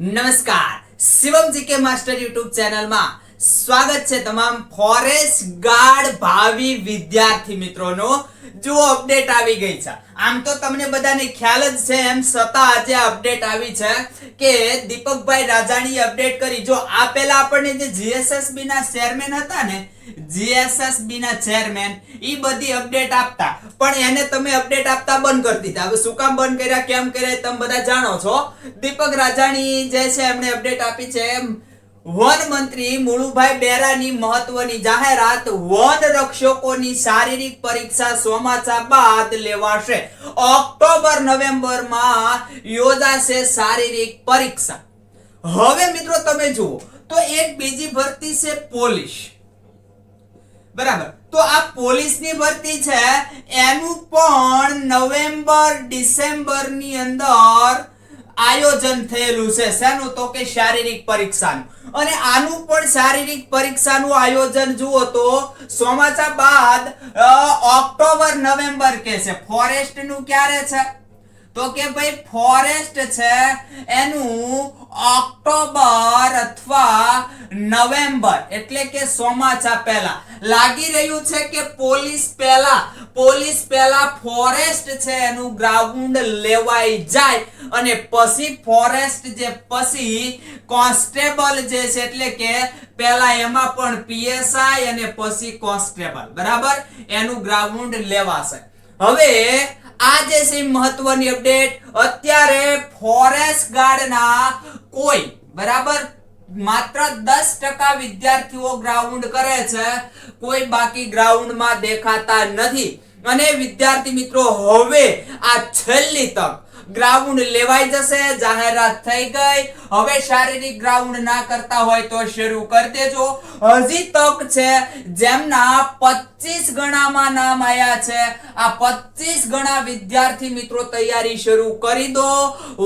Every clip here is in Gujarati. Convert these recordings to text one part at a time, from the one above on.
નમસ્કાર. શિવમ જીકે માસ્ટર યુટ્યુબ ચેનલમાં સ્વાગત છે તમામ ફોરેસ્ટ ગાર્ડ ભાવિ વિદ્યાર્થી મિત્રોનો. જો અપડેટ આવી ગઈ છે. આમ તો તમને બધાને ખ્યાલ જ છે એમ છતાં આજે અપડેટ આવી છે કે દીપકભાઈ રાજાણીએ અપડેટ કરી. જો આ પહેલા આપણને જે જીએસએસબી ના ચેરમેન હતા ને જીએસએસબી ના ચેરમેન, ઈ બધી અપડેટ આપતા. પણ એને તમે અપડેટ આપતા બંધ કરી દીધા. હવે શું કામ બંધ કર્યા, કેમ કર્યા તમે બધા જાણો છો. દીપક રાજાણી જે છે એમણે અપડેટ આપી છે વન મંત્રી મુળુભાઈ બેરાની મહત્વની જાહેરાત, વન રક્ષકોની શારીરિક પરીક્ષા ચોમાસા બાદ લેવાશે. ઓક્ટોબર, નવેમ્બરમાં યોજાશે શારીરિક પરીક્ષા. હવે મિત્રો તમે જુઓ, તો એક બીજી ભરતી છે પોલીસ. બરાબર? તો આ પોલીસની ભરતી છે, એનું પણ નવેમ્બર, ડિસેમ્બરની અંદર આયોજન થયેલું છે. શેનું? તો કે શારીરિક પરીક્ષાનું. અને આનું પણ શારીરિક પરીક્ષાનું આયોજન જુઓ તો ચોમાસા બાદ ઓક્ટોબર, નવેમ્બર કે છે. ફોરેસ્ટનું ક્યારે છે? તો કે ભાઈ ફોરેસ્ટ છે, એનું ઓક્ટોબર અથવા નવેમ્બર એટલે કે ચોમાસા પહેલા. લાગી રહ્યું છે કે પોલીસ પહેલા પોલીસ પહેલા ફોરેસ્ટ છે, એનું ગ્રાઉન્ડ લેવાઈ જાય અને પછી ફોરેસ્ટ જે, પછી કોન્સ્ટેબલ જે છે, એટલે કે પહેલા એમાં પણ પીએસઆઈ અને પછી કોન્સ્ટેબલ બરાબર? એનું ગ્રાઉન્ડ લેવાશે. હવે આ જે છે મહત્વની અપડેટ. અત્યારે ફોરેસ્ટ ગાર્ડના કોઈ, બરાબર? માત્ર દસ ટકા વિદ્યાર્થીઓ ગ્રાઉન્ડ કરે છે. કોઈ બાકી ગ્રાઉન્ડમાં દેખાતા નથી. અને વિદ્યાર્થી મિત્રો, હવે આ છેલ્લી તક. ગ્રાઉન્ડ લેવાઈ જશે, જાહેરાત થઈ ગઈ. હવે શારીરિક ગ્રાઉન્ડ ના કરતા હોય તો શરૂ કરી દેજો. હજી તક છે, જેમના 25 ગણામાં નામ આવ્યા છે, આ 25 ગણા વિદ્યાર્થી મિત્રો તૈયારી શરૂ કરી દો.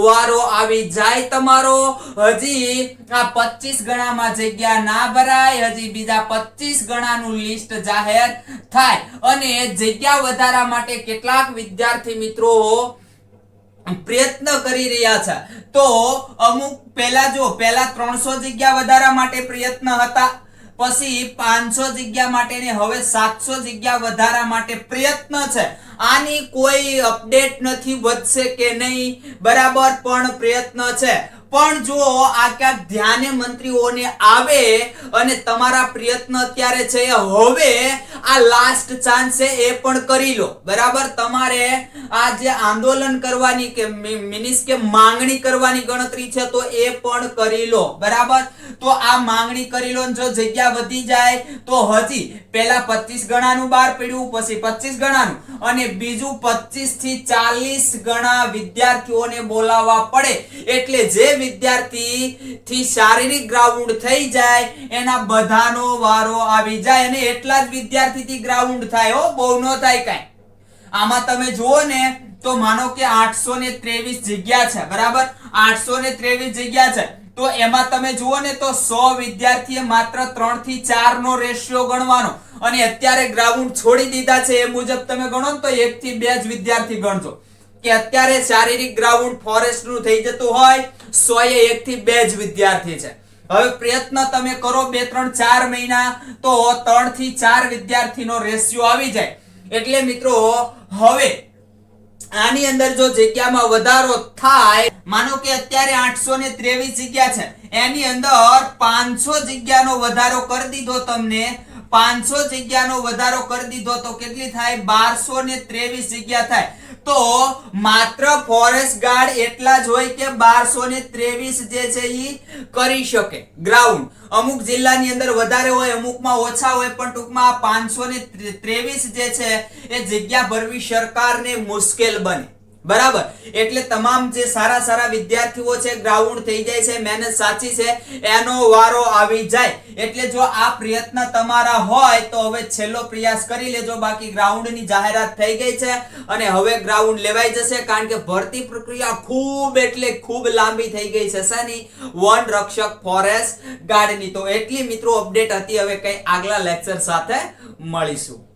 વારો આવી જાય તમારો. હજી આ 25 ગણામાં જગ્યા ના ભરાય, હજી બીજા 25 ગણાનું લિસ્ટ જાહેર થાય. અને જગ્યા વધારા માટે કેટલાક વિદ્યાર્થી મિત્રો પ્રયત્ન કરી રહ્યા છે. તો અમુક પહેલા જો પહેલા ત્રણસો જગ્યા વધારા માટે પ્રયત્ન હતા. પછી પાંચસો જગ્યા માટે ને હવે સાતસો જગ્યા વધારા માટે પ્રયત્ન છે. આની કોઈ અપડેટ નથી, વધશે કે નહીં, બરાબર પણ પ્રયત્ન છે. પણ જો આ ક્યાંક ધ્યાને મંત્રીઓને આવે અને તમારા પ્રયત્ન અત્યારે છે, હવે આ લાસ્ટ ચાન્સ છે, એ પણ કરી લો. બરાબર? તમારે આ જે આંદોલન કરવાની કે મિનિસ કે માંગણી કરવાની ગણતરી છે, તો એ પણ કરી લો. બરાબર? તો આ માંગણી કરી લો જો જગ્યા વધી જાય, તો હજી પહેલા 25 ગણાનું બહાર પડ્યું, પછી 25 ગણાનું. અને બીજું 25 થી 40 ગણા વિદ્યાર્થીઓને બોલાવવા પડે. એટલે જે વિદ્યાર્થી થી શારીરિક ગ્રાઉન્ડ થઈ જાય, એના બધાનો વારો આવી જાય અને એટલા જ વિદ્યાર્થીથી ગ્રાઉન્ડ થાય હો, બહુ ન થાય કાંઈ. આમાં તમે જુઓ ને, તો માનો કે આઠસો ને ત્રેવીસ જગ્યા છે, બરાબર? આઠસો ને ત્રેવીસ જગ્યા છે. તો એમાં તમે જુઓ ને તો સો વિદ્યાર્થીએ માત્ર ત્રણથી ચાર નો રેશિયો ગણવાનો. અને અત્યારે ગ્રાઉન્ડ છોડી દીધા છે એ મુજબ તમે ગણો તો એક થી બે જ વિદ્યાર્થી ગણજો. કે અત્યારે શારીરિક ગ્રાઉન્ડ ફોરેસ્ટનું થઈ જતું હોય, સો એ એક થી બે જ વિદ્યાર્થી છે. હવે પ્રયત્ન તમે કરો બે, ત્રણ, ચાર મહિના, તો ત્રણથી ચાર વિદ્યાર્થીનો રેશિયો આવી જાય. એટલે મિત્રો, હવે આની અંદર જો જગ્યામાં વધારો થાય, માનો કે અત્યારે આઠસો ને ત્રેવીસ જગ્યા છે, એની અંદર પાંચસો જગ્યાનો વધારો કરી દીધો તમને, પાંચસો જગ્યાનો વધારો કરી દીધો તો કેટલી થાય? બારસો ને ત્રેવીસ જગ્યા થાય. તો માત્ર ફોરેસ્ટ ગાર્ડ એટલા જ હોય કે બારસો ને ત્રેવીસ જે છે એ કરી શકે. ગ્રાઉન્ડ અમુક જિલ્લાની અંદર વધારે હોય, અમુકમાં ઓછા હોય, પણ ટૂંકમાં પાંચસો ને ત્રેવીસ જે છે, એ જગ્યા ભરવી સરકારને મુશ્કેલ બને. બરાબર? એટલે તમામ જે સારા સારા વિદ્યાર્થીઓ છે ગ્રાઉન્ડ થઈ જાય છે, મહેનત સાચી છે, એનો વારો આવી જાય. એટલે જો આ પ્રયત્ન તમારા હોય, તો હવે છેલ્લો પ્રયાસ કરી લેજો. બાકી ગ્રાઉન્ડની જાહેરાત થઈ ગઈ છે અને હવે ગ્રાઉન્ડ લેવાઈ જશે, કારણ કે ભરતી પ્રક્રિયા ખૂબ એટલે ખૂબ લાંબી થઈ ગઈ છે શાની વન રક્ષક ફોરેસ્ટ ગાર્ડની. તો એટલી મિત્રો અપડેટ હતી, હવે કંઈ આગલા લેક્ચર સાથે મળીશું.